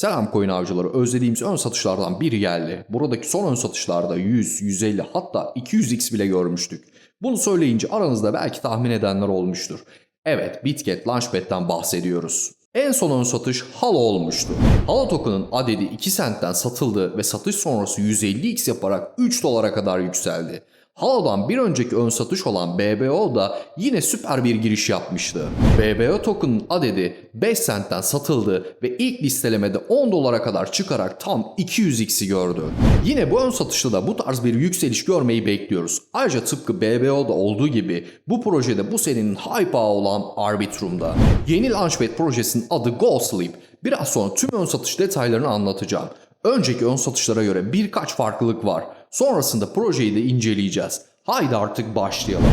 Selam coin avcıları özlediğimiz ön satışlardan biri geldi. Buradaki son ön satışlarda 100, 150 hatta 200x bile görmüştük. Bunu söyleyince aranızda belki tahmin edenler olmuştur. Evet Bitget Launchpad'den bahsediyoruz. En son ön satış Halo olmuştu. Halo token'ın adedi 2 centten satıldı ve satış sonrası 150x yaparak 3 dolara kadar yükseldi. Halo'dan bir önceki ön satış olan BBO da yine süper bir giriş yapmıştı. BBO token'ın adedi 5 centten satıldı ve ilk listelemede 10 dolara kadar çıkarak tam 200x'i gördü. Yine bu ön satışta da bu tarz bir yükseliş görmeyi bekliyoruz. Ayrıca tıpkı BBO'da olduğu gibi bu projede bu serinin hype ağı olan Arbitrum'da. Yeni Launchpad projesinin adı Go Sleep. Biraz sonra tüm ön satış detaylarını anlatacağım. Önceki ön satışlara göre birkaç farklılık var. Sonrasında projeyi de inceleyeceğiz. Haydi artık başlayalım.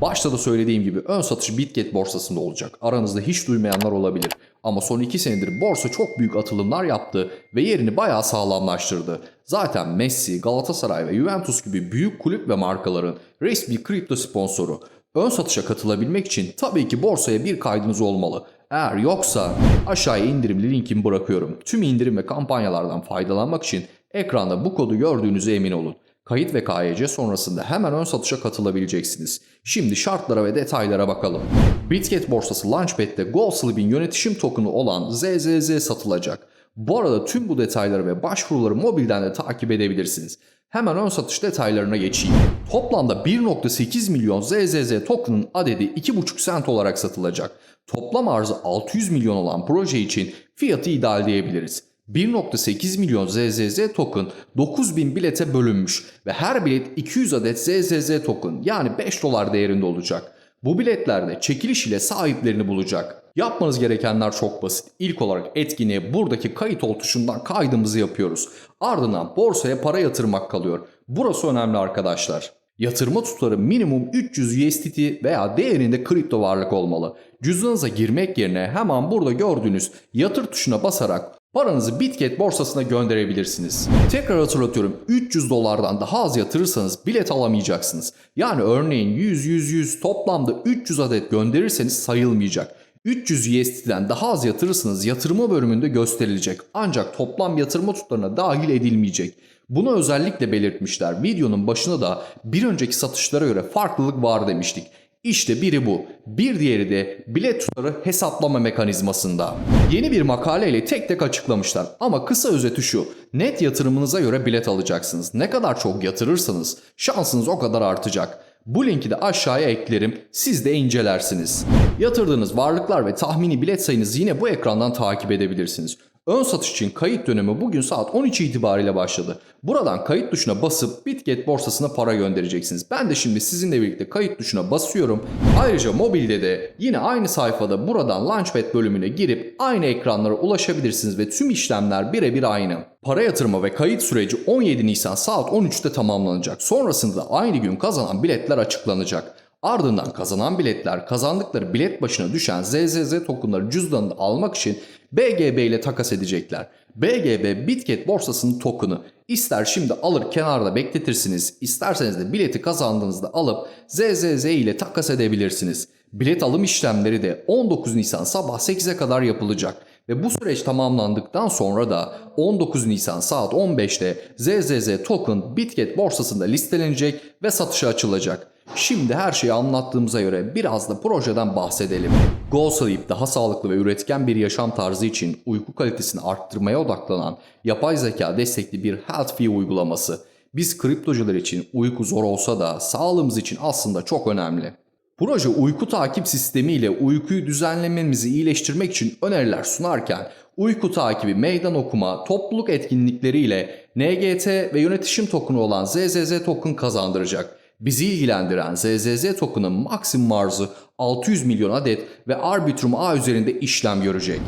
Başta da söylediğim gibi ön satış Bitget borsasında olacak. Aranızda hiç duymayanlar olabilir. Ama son 2 senedir borsa çok büyük atılımlar yaptı ve yerini bayağı sağlamlaştırdı. Zaten Messi, Galatasaray ve Juventus gibi büyük kulüp ve markaların resmi kripto sponsoru. Ön satışa katılabilmek için tabii ki borsaya bir kaydınız olmalı. Eğer yoksa aşağıya indirimli linkimi bırakıyorum. Tüm indirim ve kampanyalardan faydalanmak için ekranda bu kodu gördüğünüze emin olun. Kayıt ve KYC sonrasında hemen ön satışa katılabileceksiniz. Şimdi şartlara ve detaylara bakalım. Bitget borsası Launchpad'de GoSleep'in yönetişim tokenu olan ZZZ satılacak. Bu arada tüm bu detayları ve başvuruları mobilden de takip edebilirsiniz. Hemen ön satış detaylarına geçeyim. Toplamda 1.8 milyon ZZZ token'ın adedi 2.5 cent olarak satılacak. Toplam arzı 600 milyon olan proje için fiyatı ideal diyebiliriz. 1.8 milyon ZZZ token 9000 bilete bölünmüş ve her bilet 200 adet ZZZ token yani 5 dolar değerinde olacak. Bu biletlerde çekiliş ile sahiplerini bulacak. Yapmanız gerekenler çok basit. İlk olarak etkinliğe buradaki kayıt ol tuşundan kaydımızı yapıyoruz. Ardından borsaya para yatırmak kalıyor. Burası önemli arkadaşlar. Yatırma tutarı minimum 300 USDT veya değerinde kripto varlık olmalı. Cüzdanınıza girmek yerine hemen burada gördüğünüz yatır tuşuna basarak paranızı Bitget borsasına gönderebilirsiniz. Tekrar hatırlatıyorum 300 dolardan daha az yatırırsanız bilet alamayacaksınız. Yani örneğin 100 100 100 toplamda 300 adet gönderirseniz sayılmayacak. 300 USD'den daha az yatırırsanız yatırma bölümünde gösterilecek. Ancak toplam yatırma tutarına dahil edilmeyecek. Bunu özellikle belirtmişler. Videonun başında da bir önceki satışlara göre farklılık var demiştik. İşte biri bu. Bir diğeri de bilet tutarı hesaplama mekanizmasında. Yeni bir makaleyle tek tek açıklamışlar. Ama kısa özeti şu. Net yatırımınıza göre bilet alacaksınız. Ne kadar çok yatırırsanız şansınız o kadar artacak. Bu linki de aşağıya eklerim. Siz de incelersiniz. Yatırdığınız varlıklar ve tahmini bilet sayınızı yine bu ekrandan takip edebilirsiniz. Ön satış için kayıt dönemi bugün saat 13 itibariyle başladı. Buradan kayıt tuşuna basıp Bitget borsasına para göndereceksiniz. Ben de şimdi sizinle birlikte kayıt tuşuna basıyorum. Ayrıca mobilde de yine aynı sayfada buradan Launchpad bölümüne girip aynı ekranlara ulaşabilirsiniz ve tüm işlemler birebir aynı. Para yatırma ve kayıt süreci 17 Nisan saat 13'te tamamlanacak. Sonrasında aynı gün kazanan biletler açıklanacak. Ardından kazanan biletler kazandıkları bilet başına düşen ZZZ tokenları cüzdanında almak için BGB ile takas edecekler. BGB Bitget borsasının token'ı. İster şimdi alır kenarda bekletirsiniz, isterseniz de bileti kazandığınızda alıp ZZZ ile takas edebilirsiniz. Bilet alım işlemleri de 19 Nisan sabah 8'e kadar yapılacak. Ve bu süreç tamamlandıktan sonra da 19 Nisan saat 15'te ZZZ token Bitget borsasında listelenecek ve satışa açılacak. Şimdi her şeyi anlattığımıza göre biraz da projeden bahsedelim. Go Sleep daha sağlıklı ve üretken bir yaşam tarzı için uyku kalitesini arttırmaya odaklanan yapay zeka destekli bir Healthfee uygulaması. Biz kriptocular için uyku zor olsa da sağlığımız için aslında çok önemli. Proje uyku takip sistemi ile uykuyu düzenlememizi iyileştirmek için öneriler sunarken uyku takibi, meydan okuma, topluluk etkinlikleriyle NGT ve yönetişim tokenu olan ZZZ token kazandıracak. Bizi ilgilendiren ZZZ token'ın maksimum arzı 600 milyon adet ve Arbitrum A üzerinde işlem görecek.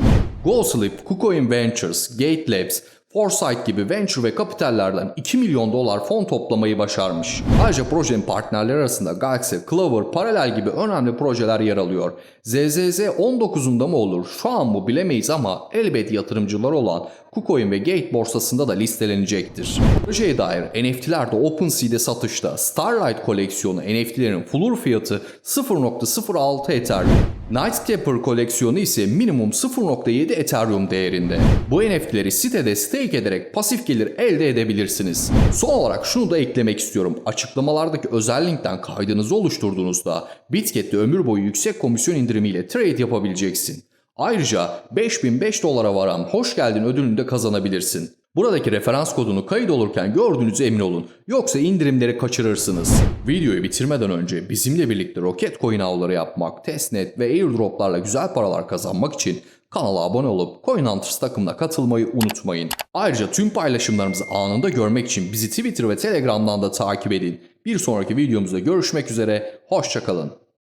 GoSleep, KuCoin Ventures, Gate Labs, Foresight gibi venture ve kapitallerden 2 milyon dolar fon toplamayı başarmış. Ayrıca projenin partnerleri arasında Galaxy, Clover, Parallel gibi önemli projeler yer alıyor. ZZZ 19'unda mı olur şu an mı bilemeyiz ama elbet yatırımcılar olan KuCoin ve Gate borsasında da listelenecektir. Projeye dair NFT'ler de OpenSea'de satışta. Starlight koleksiyonu NFT'lerin floor fiyatı 0.06 Ethereum. Night Tapper koleksiyonu ise minimum 0.7 Ethereum değerinde. Bu NFT'leri sitede stake ederek pasif gelir elde edebilirsiniz. Son olarak şunu da eklemek istiyorum. Açıklamalardaki özel linkten kaydınızı oluşturduğunuzda Bitget'te ömür boyu yüksek komisyon indirimiyle trade yapabileceksin. Ayrıca 5005 dolara varan hoş geldin ödülünü de kazanabilirsin. Buradaki referans kodunu kayıt olurken gördüğünüze emin olun. Yoksa indirimleri kaçırırsınız. Videoyu bitirmeden önce bizimle birlikte roket coin avları yapmak, testnet ve airdroplarla güzel paralar kazanmak için kanala abone olup CoinHunters takımına katılmayı unutmayın. Ayrıca tüm paylaşımlarımızı anında görmek için bizi Twitter ve Telegram'dan da takip edin. Bir sonraki videomuzda görüşmek üzere, hoşçakalın.